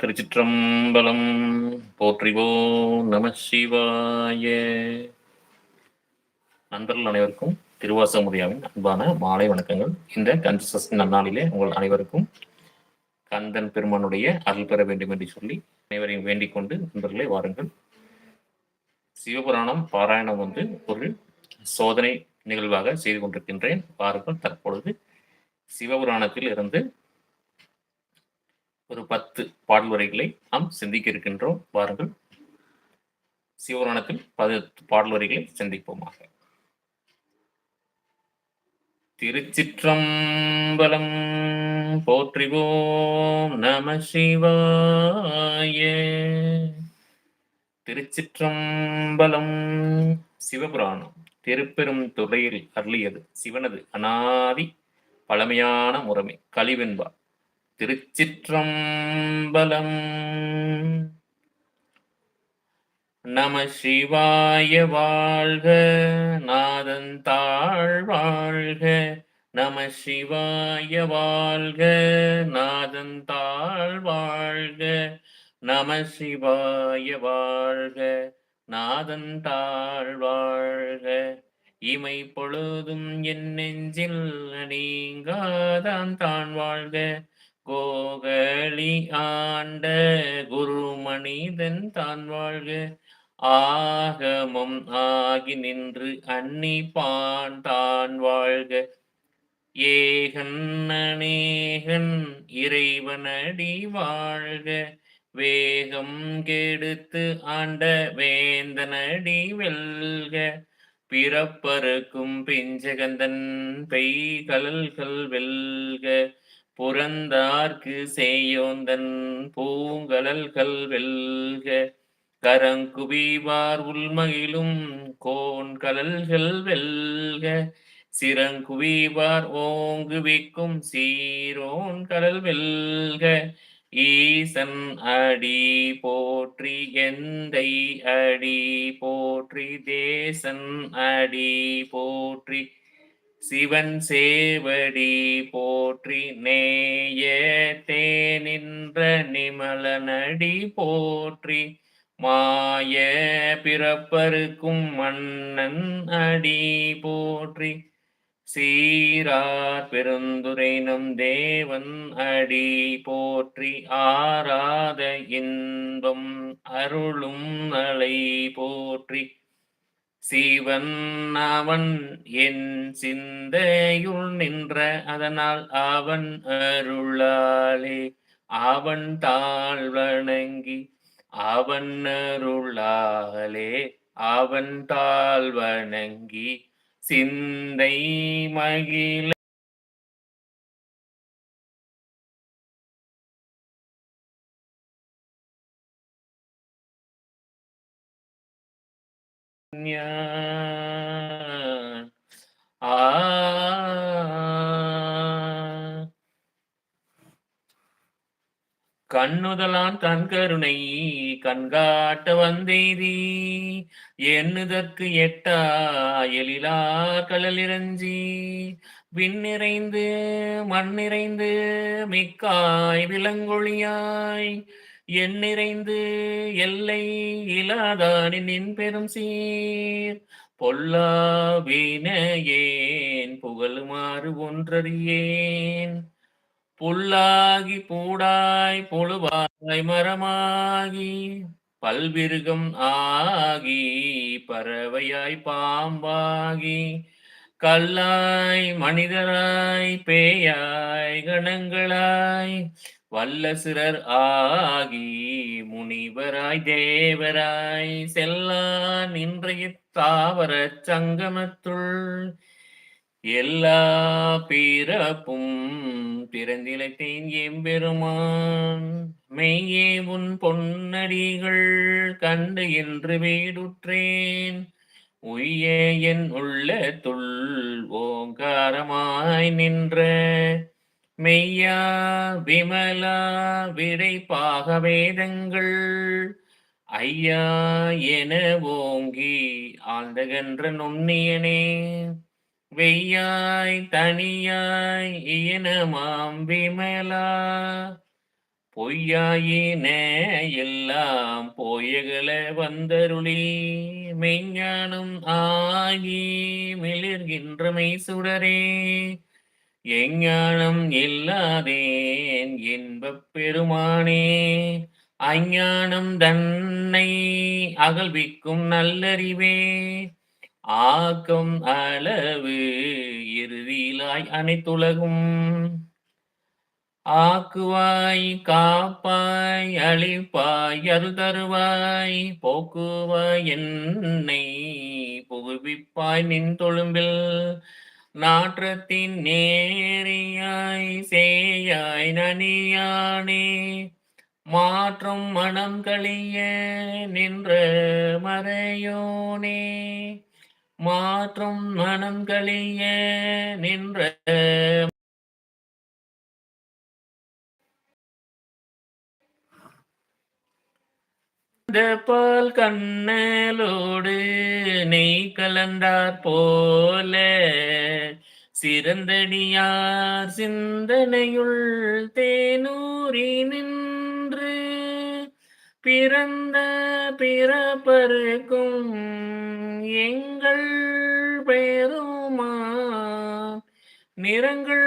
திருச்சிற்றம்பலம் போற்றிவோ நம சிவாய. நண்பர்கள் அனைவருக்கும் திருவாசமுடியாவின் அன்பான மாலை வணக்கங்கள். இந்த கன்சஸ் நன்னாளிலே உங்கள் அனைவருக்கும் கந்தன் பெருமானுடைய அருள் பெற வேண்டும் என்று சொல்லி அனைவரையும் வேண்டிக் கொண்டு நண்பர்களே வாருங்கள். சிவபுராணம் பாராயணம் வந்து ஒரு சோதனை நிகழ்வாக செய்து கொண்டிருக்கின்றேன். வாருங்கள் தற்பொழுது சிவபுராணத்தில் இருந்து ஒரு பத்து பாடல் வரிகளை நாம் சிந்திக்க இருக்கின்றோம். வாருங்கள். சிவபுராணத்தில் பதினெட்டு பாடல் வரிகளை சிந்திப்போமாக. திருச்சிற்றம்பலம் போற்றிவோம் நம சிவாய. திருச்சிற்றம்பலம் சிவபுராணம் திருப்பெரும் துறையில் அருளியது சிவனது அனாதி பழமையான முறைமை கலிவென்பார் திருச்சிற்றம்பலம். நம சிவாய வாழ்க நாதன் தாழ் வாழ்க. நம சிவாய வாழ்க நாதன் தாழ் வாழ்க. நம சிவாய வாழ்க நாதன் தாழ் வாழ்க. இமை பொழுதும் என் நெஞ்சில் நீங்காதான் தான் வாழ்க. கோகலி ஆண்ட குரு மனிதன் தான் வாழ்க. ஆகமம் ஆகி நின்று அன்னி பான் தான் வாழ்க. ஏகன் அநேகன் இறைவனடி வாழ்க. வேகம் கெடுத்து ஆண்ட வேந்தனடி வெல்க. பிறப்பருக்கும் பிஞ்சகந்தன் பெய் கலல்கள் வெல்க. புறந்தார்க்கு செய்யோந்தன் பூங்கலல்கள் வெல்க கரங்குவிவார் உள்மகிலும் கோன் கலல்கள் வெல்க சிறங்குவிவார் ஓங்குவிக்கும் சீரோன் கடல் வெல்க ஈசன் அடி போற்றி எந்தை அடி போற்றி தேசன் அடி போற்றி சிவன் சேவடி போற்றி நேய தேனின்ற நிமலனடி போற்றி மாய பிறப்பருக்கும் மன்னன் அடி போற்றி சீரார் பெருந்துரை நம் தேவன் அடி போற்றி ஆராத இன்பம் அருளும் நலை போற்றி சிவன் அவன் என் சிந்தையுள் நின்ற அதனால் அவன் அருளாலே. அவன் தாழ் வணங்கி அவன் அருளாலே. அவன் தாழ் வணங்கி சிந்தை மகிழ ஆ. கண்ணுதலான் தன் கருணை கண்காட்ட வந்தெய்தி எண்ணுதற்கு எட்டா எழிலா கடலிறஞ்சி விண்ணிறைந்து மண்ணிறைந்து மிக்காய் விலங்கொழியாய் என் நிறைந்து எல்லை இலாதானின் நின் பெரும் சீர். பொல்லா வீணையேன் புகழுமாறு ஒன்றறியேன். புல்லாகி பூடாய் பொழுவாய் மரமாகி பல்விருகம் ஆகி பறவையாய் பாம்பாகி கல்லாய் மனிதராய் பேயாய் கணங்களாய் வல்ல சிறர் ஆகி முனிவராய் தேவராய் செல்லா நின்றைய தாவர சங்கமத்துள். எல்லா பிறப்பும் பிறந்திலத்தேன் எம்பெருமான். மெய்யே உன் பொன்னடிகள் கண்டு என்று வீடுற்றேன். உய்ய என் உள்ளத்துள் ஓங்காரமாய் நின்ற மெய்யா விமலா விடைப்பாக வேதங்கள். ஐயா என ஓங்கி ஆழ்ந்தகன்ற நுண்ணியனே. வெய்யாய் தனியாய் இயனமாம் விமலா. பொய்யாயின எல்லாம் போயகல வந்தருளி. மெஞ்ஞானம் ஆகி மிளிர்கின்ற மெய்சுடரே. எஞ்ஞானம் இல்லாதேன் இன்பப் பெருமானே. அஞ்ஞானம் தன்னை அகழ்விக்கும் நல்லறிவே. ஆக்கம் அளவு இறுதியிலாய் அனைத்துலகும். ஆக்குவாய் காப்பாய் அழிப்பாய் அருள் தருவாய் போக்குவாய் என்னை புகுவிப்பாய் நின் தொழும்பில். நாற்றத்தின் நேரியாய் சேயாய் நனியானே மாற்றும் மனம் கழிய நின்ற மறையோனே மாற்றும் மனம் கழிய நின்ற பால் கண்ணலோடு நெய் கலந்தார் போல. சிறந்தடியார் சிந்தனையுள் தேனூரி நின்று பிறந்த பிறப்பருக்கும் எங்கள் பெருமா. நிறங்களோரைந்துடைய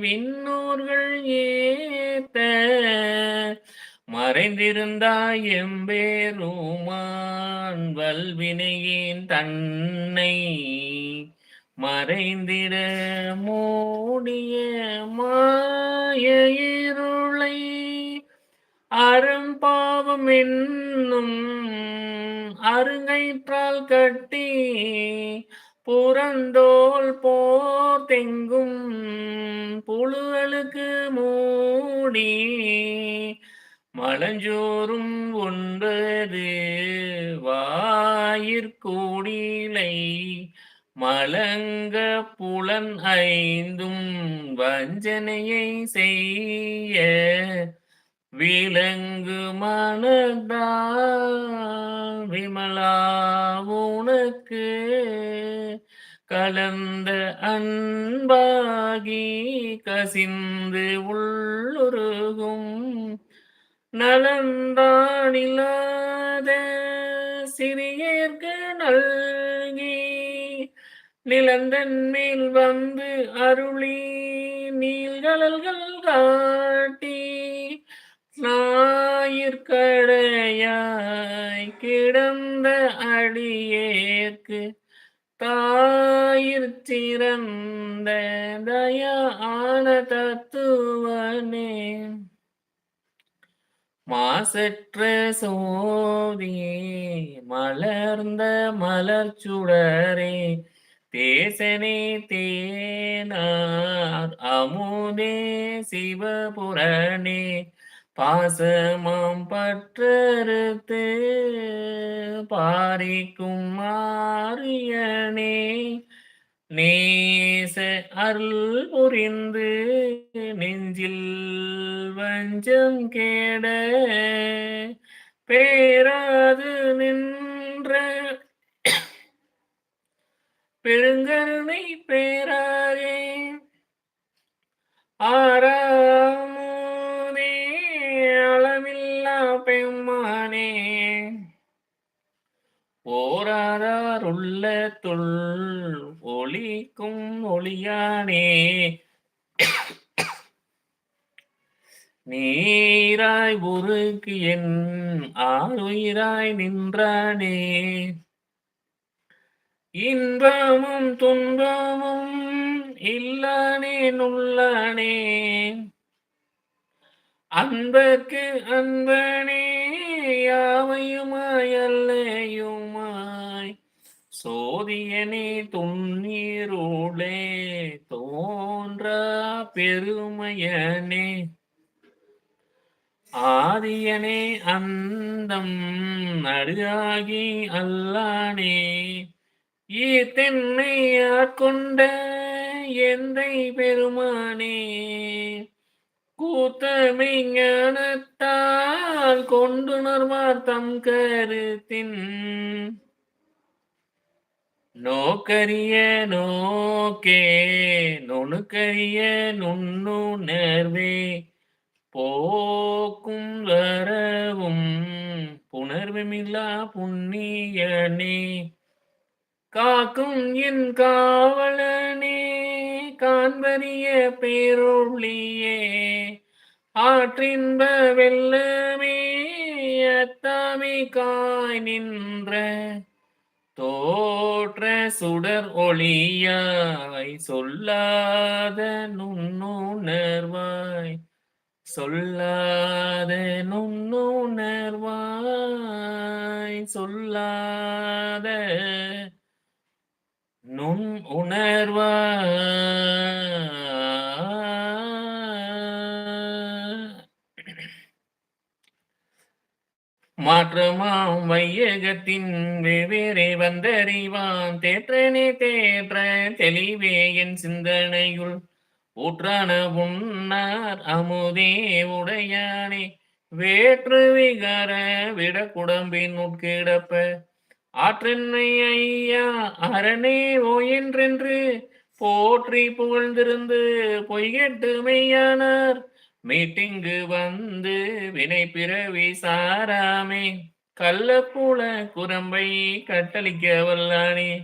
விண்ணூர்கள் ஏத்த மறைந்திருந்தாய் எம்பேருமான் வல்வினையின் தன்னை மறைந்திட மூடிய மாய இருளை அறம்பாவம் என்னும் அருங்கயிற்றால் கட்டி புறந்தோல் போர் தெங்கும் புழுகளுக்கு மூடி மலஞ்சோறும் ஒன்பது வாயிற்கூடிலை மலங்க புலன் ஐந்தும் வஞ்சனையை செய்ய விலங்கு மனதா விமலா உனக்கு கலந்த அன்பாகி கசிந்து உள்ளுருகும் நலந்தானில்லாத சிறியர்க்கு நல்கி நிலந்தன் மேல் வந்து அருளி நீள்கடல்கள் காட்டி ஞாயிற்கடையாய் கிடந்த அடியேற்கு தாயிற் சிறந்த தயா ஆன தத்துவனே. மாசற்ற சோதியே மலர்ந்த மலர் சுடரே தேசனே தேனார் அமுதே சிவபுரணே பாசமாம் பற்றறுத்து பாரிக்கும் மாரியனே நேச அருள் புரிந்து நெஞ்சில் வஞ்சம் கேட பேராது நின்ற பெருங்கருணை பேராரே. ஆறாமோதே அளவில்லா பெம்மானே. ஓராதார் உள்ளத்துள் ஒளிக்கும் ஒளியானே. நீராய் உருக்கு என் ஆறுயிராய் நின்றானே. இன்பமும் துன்பமும் இல்லானே நுள்ளானே. அன்பர்க்கு அன்பனே யாவையுமாயல்லையும் சோதியனே துண்ணீருளே தோன்றா பெருமையனே. ஆதியனே அந்தம் நடுகாகி அல்லானே ஈத்தென்னை ஆட்கொண்ட எந்தை பெருமானே. கூத்தமை ஞானத்தால் கொண்டுணர்வார் தம் கருத்தின் நோக்கரிய நோக்கே நுணுக்கரிய நுண்ணுணர்வே போக்கும் வரவும் புணர்வுமில்லா புண்ணியனே. காக்கும் என் காவலனே காண்பரிய பேரொழியே ஆற்றின்ப வெள்ளமே அத்தாமி காய் நின்ற தோற்ற சுடர் ஒளியாய் சொல்லாத நுண்ணுணர்வாய் சொல்லாத நுண்ணுணர்வாய் சொல்லாத நுண் உணர்வாய் மாற்றமாம் வையகத்தின் வெவ்வேறே வந்தறிவான். தேற்றனே தேற்ற தெளிவே என் சிந்தனையுள். ஊற்றான உன்னார் அமுதே உடையானே. வேற்று விகார விட குடம்பின் உட்கிடப்ப. ஆற்றென்னை ஐயா அரணே ஓ என்றென்று போற்றி புகழ்ந்திருந்து பொய்கெட்டு மெய்யானார். மீட்டிங்கு வந்து வினை பிறவி சாராமே. கள்ளப்புல குரம்பை கட்டளிக்க வல்லானே.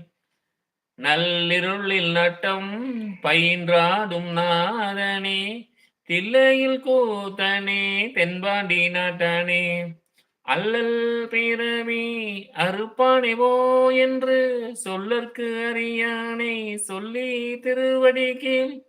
நல்லிருளில் நட்டம் பயின்றாடும் நாதனே. தில்லையில் கூத்தனே தென்பாண்டி நாட்டானே. அல்லல் பிறவி அறுப்பானேவோ என்று சொல்லற்கு அறியானை. சொல்லி திருவடி கீழ்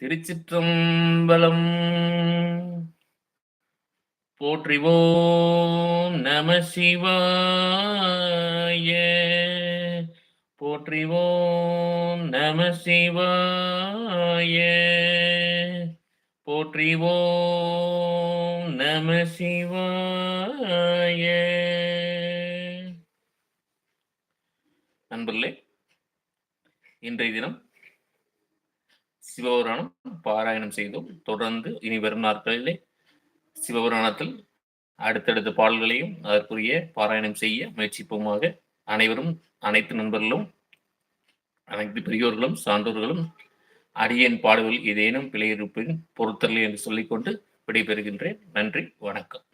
திருச்சிற்றம்பலம். போற்றிவோம் நம சிவாய. போற்றிவோம் நம சிவாய. போற்றிவோம் நம சிவாய. நண்பர்களே இன்றைய தினம் சிவபுராணம் பாராயணம் செய்தோம் தொடர்ந்து இனி வரும் நாட்களிலே சிவபுராணத்தில் அடுத்தடுத்த பாடல்களையும் அதற்குரிய பாராயணம் செய்ய முயற்சிப்போமாக அனைவரும் அனைத்து நண்பர்களும் அனைத்து பெரியோர்களும் சான்றோர்களும் அடியின் பாடல்கள் ஏதேனும் பிழை இருப்பின் பொறுத்தல் என்று சொல்லிக்கொண்டு விடைபெறுகின்றேன். நன்றி வணக்கம்.